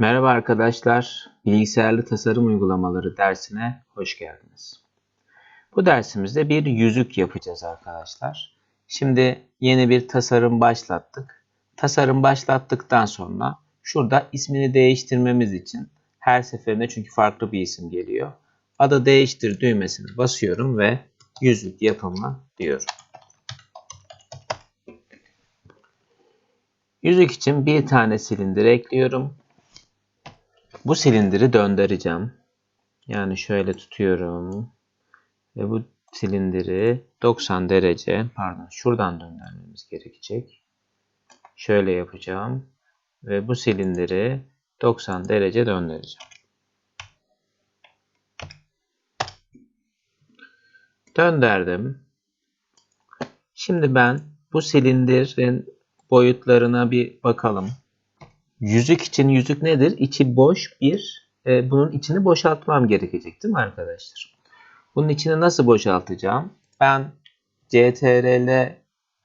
Merhaba arkadaşlar, bilgisayarlı tasarım uygulamaları dersine hoş geldiniz. Bu dersimizde bir yüzük yapacağız arkadaşlar. Şimdi yeni bir tasarım başlattık. Tasarım başlattıktan sonra şurada ismini değiştirmemiz için her seferinde çünkü farklı bir isim geliyor. Adı değiştir düğmesine basıyorum ve yüzük yapımı diyorum. Yüzük için bir tane silindir ekliyorum. Bu silindiri döndüreceğim. Yani şöyle tutuyorum. Ve bu silindiri 90 derece pardon şuradan döndürmemiz gerekecek. Şöyle yapacağım. Ve bu silindiri 90 derece döndüreceğim. Döndürdüm. Şimdi ben bu silindirin boyutlarına bir bakalım. Yüzük için yüzük nedir? İçi boş bir. E, bunun içini boşaltmam gerekecek değil mi arkadaşlar? Bunun içini nasıl boşaltacağım? Ben CTRL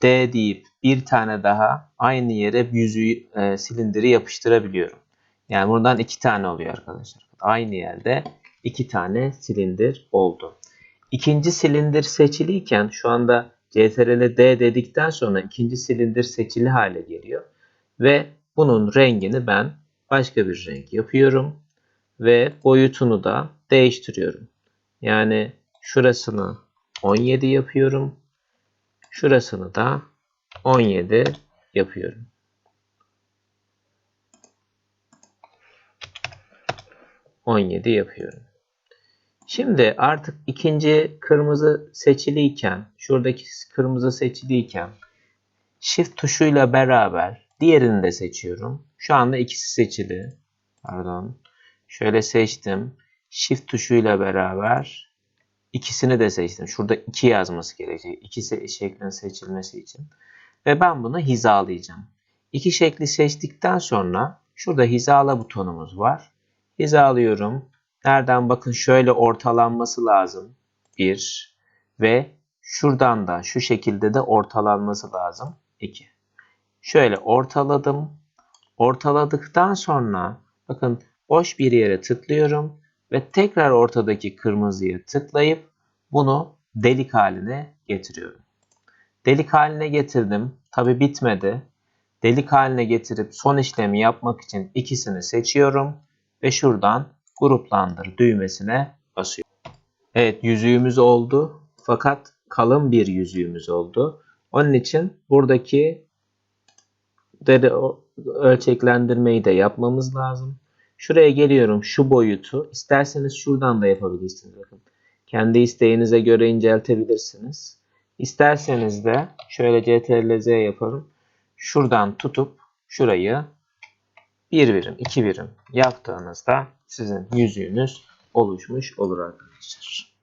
D deyip bir tane daha aynı yere yüzüğü e, silindiri yapıştırabiliyorum. Yani buradan iki tane oluyor arkadaşlar. Aynı yerde iki tane silindir oldu. İkinci silindir seçiliyken şu anda CTRL D dedikten sonra ikinci silindir seçili hale geliyor. Ve bunun rengini ben başka bir renk yapıyorum. Ve boyutunu da değiştiriyorum. Yani şurasını 17 yapıyorum. Şurasını da 17 yapıyorum. On yedi yapıyorum. Şimdi artık ikinci kırmızı seçiliyken, şuradaki kırmızı seçiliyken Shift tuşuyla beraber diğerini de seçiyorum. Şu anda ikisi seçili. Pardon. Şöyle seçtim. Shift tuşuyla beraber ikisini de seçtim. Şurada iki yazması gerekecek. İki şeklin seçilmesi için. Ve ben bunu hizalayacağım. İki şekli seçtikten sonra şurada hizala butonumuz var. Hizalıyorum. Nereden bakın şöyle ortalanması lazım. Bir ve şuradan da şu şekilde de ortalanması lazım. 2. Şöyle ortaladım. Ortaladıktan sonra bakın boş bir yere tıklıyorum ve tekrar ortadaki kırmızıyı tıklayıp bunu delik haline getiriyorum. Delik haline getirdim. Tabi bitmedi. Delik haline getirip son işlemi yapmak için ikisini seçiyorum ve şuradan gruplandır düğmesine basıyorum. Evet yüzüğümüz oldu. Fakat kalın bir yüzüğümüz oldu. Onun için buradaki ölçeklendirmeyi de yapmamız lazım. Şuraya geliyorum şu boyutu. İsterseniz şuradan da yapabilirsiniz. Bakın. Kendi isteğinize göre inceltebilirsiniz. İsterseniz de şöyle CTRL Z yaparım. Şuradan tutup şurayı bir birim, iki birim yaptığınızda sizin yüzüğünüz oluşmuş olur arkadaşlar.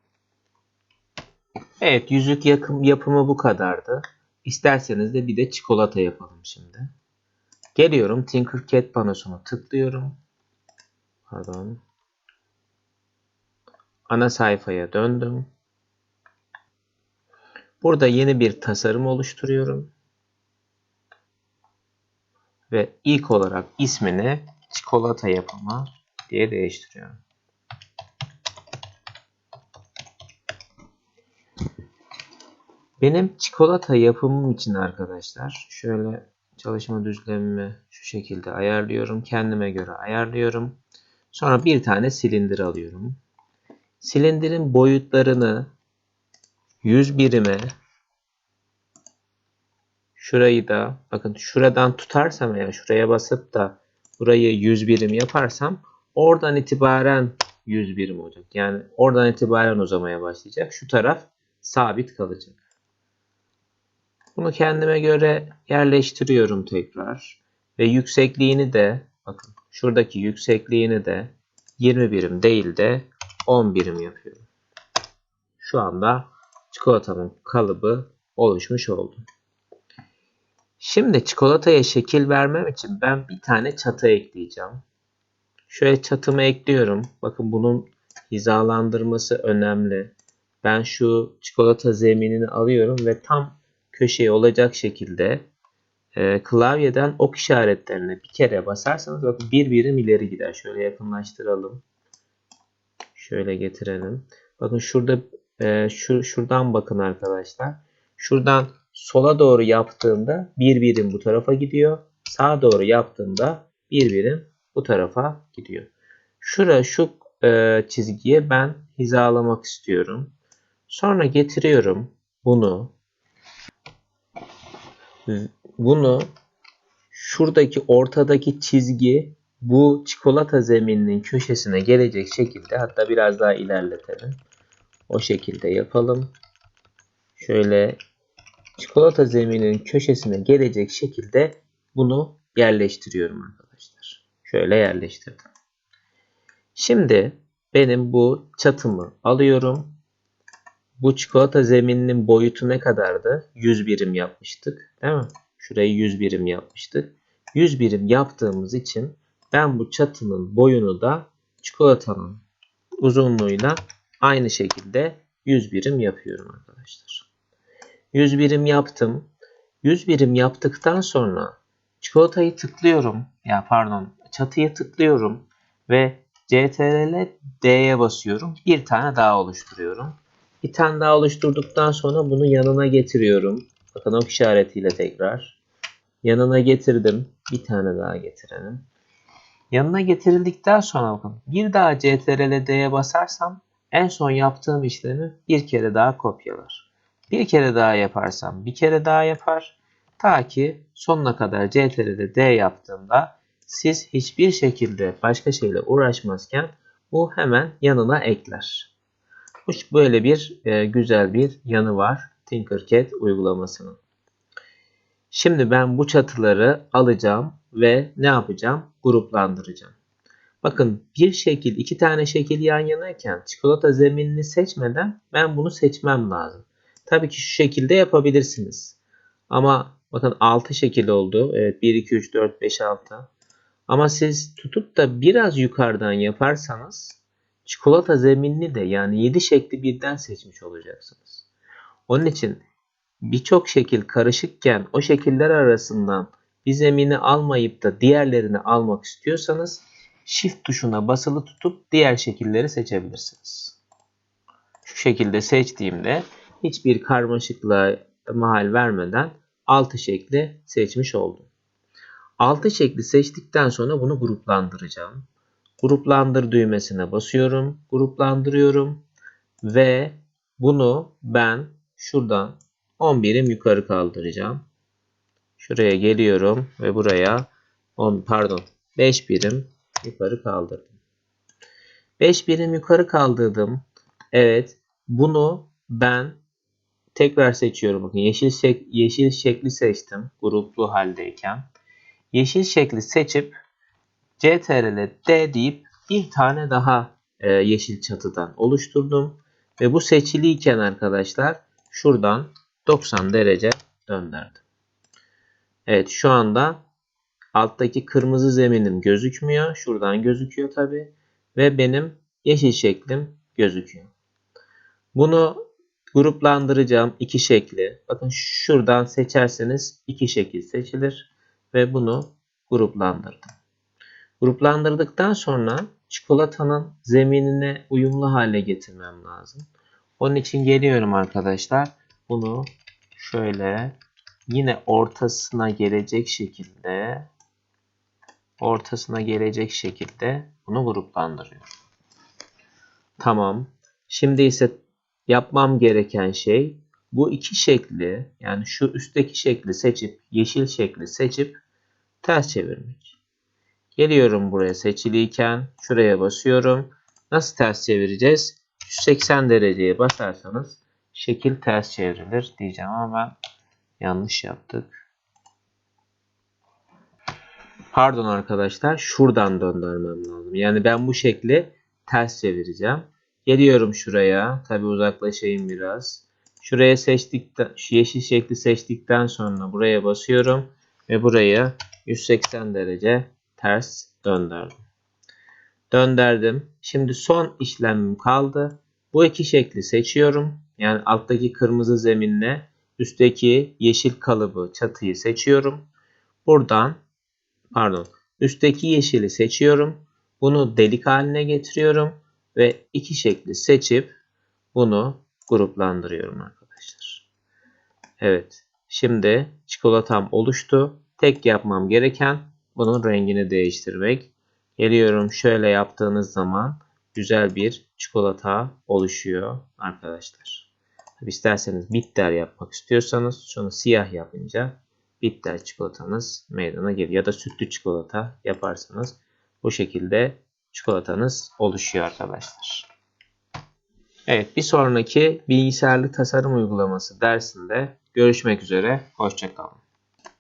Evet yüzük yapımı bu kadardı. İsterseniz de bir de çikolata yapalım şimdi. Geliyorum Tinkercad panosunu tıklıyorum. Pardon. Ana sayfaya döndüm. Burada yeni bir tasarım oluşturuyorum. Ve ilk olarak ismini çikolata yapımı diye değiştiriyorum. Benim çikolata yapımım için arkadaşlar şöyle çalışma düzlemimi şu şekilde ayarlıyorum. Kendime göre ayarlıyorum. Sonra bir tane silindir alıyorum. Silindirin boyutlarını 100 birime şurayı da bakın şuradan tutarsam eğer şuraya basıp da burayı 100 birim yaparsam oradan itibaren 100 birim olacak. Yani oradan itibaren uzamaya başlayacak. Şu taraf sabit kalacak. Bunu kendime göre yerleştiriyorum tekrar. Ve yüksekliğini de bakın şuradaki yüksekliğini de 20 birim değil de 10 birim yapıyorum. Şu anda çikolatanın kalıbı oluşmuş oldu. Şimdi çikolataya şekil vermem için ben bir tane çatı ekleyeceğim. Şöyle çatımı ekliyorum. Bakın bunun hizalandırması önemli. Ben şu çikolata zeminini alıyorum ve tam köşeye olacak şekilde e, klavyeden ok işaretlerine bir kere basarsanız bakın bir birim ileri gider. Şöyle yakınlaştıralım. Şöyle getirelim. Bakın şurada e, şu şuradan bakın arkadaşlar. Şuradan sola doğru yaptığımda bir birim bu tarafa gidiyor. Sağa doğru yaptığımda bir birim bu tarafa gidiyor. Şura şu e, çizgiye ben hizalamak istiyorum. Sonra getiriyorum bunu bunu şuradaki ortadaki çizgi bu çikolata zemininin köşesine gelecek şekilde hatta biraz daha ilerletelim. O şekilde yapalım. Şöyle çikolata zemininin köşesine gelecek şekilde bunu yerleştiriyorum arkadaşlar. Şöyle yerleştirdim. Şimdi benim bu çatımı alıyorum. Bu çikolata zemininin boyutu ne kadardı? 100 birim yapmıştık. Değil mi? Şurayı 100 birim yapmıştık. 100 birim yaptığımız için ben bu çatının boyunu da çikolatanın uzunluğuyla aynı şekilde 100 birim yapıyorum arkadaşlar. 100 birim yaptım. 100 birim yaptıktan sonra çikolatayı tıklıyorum. Ya pardon, çatıyı tıklıyorum ve CTRL D'ye basıyorum. Bir tane daha oluşturuyorum. Bir tane daha oluşturduktan sonra bunu yanına getiriyorum. Bakın ok işaretiyle tekrar. Yanına getirdim. Bir tane daha getirelim. Yanına getirildikten sonra bakın bir daha CTRL D'ye basarsam en son yaptığım işlemi bir kere daha kopyalar. Bir kere daha yaparsam bir kere daha yapar. Ta ki sonuna kadar CTRL D yaptığımda siz hiçbir şekilde başka şeyle uğraşmazken bu hemen yanına ekler. Böyle bir e, güzel bir yanı var Tinkercad uygulamasının. Şimdi ben bu çatıları alacağım ve ne yapacağım? Gruplandıracağım. Bakın bir şekil, iki tane şekil yan yanayken çikolata zeminini seçmeden ben bunu seçmem lazım. Tabii ki şu şekilde yapabilirsiniz. Ama bakın 6 şekil oldu. Evet 1, 2, 3, 4, 5, 6. Ama siz tutup da biraz yukarıdan yaparsanız çikolata zeminini de yani 7 şekli birden seçmiş olacaksınız. Onun için birçok şekil karışıkken o şekiller arasından bir zemini almayıp da diğerlerini almak istiyorsanız Shift tuşuna basılı tutup diğer şekilleri seçebilirsiniz. Şu şekilde seçtiğimde hiçbir karmaşıklığa mahal vermeden 6 şekli seçmiş oldum. 6 şekli seçtikten sonra bunu gruplandıracağım. Gruplandır düğmesine basıyorum. Gruplandırıyorum. Ve bunu ben şuradan 10 birim yukarı kaldıracağım. Şuraya geliyorum ve buraya 10 pardon 5 birim yukarı kaldırdım. 5 birim yukarı kaldırdım. Evet bunu ben tekrar seçiyorum. Bakın yeşil, şek yeşil şekli seçtim gruplu haldeyken. Yeşil şekli seçip CTRL D deyip bir tane daha e, yeşil çatıdan oluşturdum. Ve bu seçiliyken arkadaşlar şuradan 90 derece döndürdüm. Evet şu anda alttaki kırmızı zeminim gözükmüyor. Şuradan gözüküyor tabi. Ve benim yeşil şeklim gözüküyor. Bunu gruplandıracağım iki şekli. Bakın şuradan seçerseniz iki şekil seçilir. Ve bunu gruplandırdım. Gruplandırdıktan sonra çikolatanın zeminine uyumlu hale getirmem lazım. Onun için geliyorum arkadaşlar. Bunu şöyle yine ortasına gelecek şekilde ortasına gelecek şekilde bunu gruplandırıyorum. Tamam. Şimdi ise yapmam gereken şey bu iki şekli yani şu üstteki şekli seçip yeşil şekli seçip ters çevirmek. Geliyorum buraya seçiliyken şuraya basıyorum. Nasıl ters çevireceğiz? 180 dereceye basarsanız şekil ters çevrilir diyeceğim ama ben yanlış yaptık. Pardon arkadaşlar şuradan döndürmem lazım. Yani ben bu şekli ters çevireceğim. Geliyorum şuraya. Tabi uzaklaşayım biraz. Şuraya seçtikten, şu yeşil şekli seçtikten sonra buraya basıyorum. Ve buraya 180 derece ters döndürdüm. Döndürdüm. Şimdi son işlemim kaldı. Bu iki şekli seçiyorum. Yani alttaki kırmızı zeminle üstteki yeşil kalıbı çatıyı seçiyorum. buradan pardon üstteki yeşili seçiyorum. Bunu delik haline getiriyorum ve iki şekli seçip bunu gruplandırıyorum arkadaşlar. Evet. Şimdi çikolatam oluştu. Tek yapmam gereken bunun rengini değiştirmek. Geliyorum şöyle yaptığınız zaman güzel bir çikolata oluşuyor arkadaşlar. Tabi isterseniz bitter yapmak istiyorsanız şunu siyah yapınca bitter çikolatanız meydana geliyor. Ya da sütlü çikolata yaparsanız bu şekilde çikolatanız oluşuyor arkadaşlar. Evet bir sonraki bilgisayarlı tasarım uygulaması dersinde görüşmek üzere. Hoşçakalın.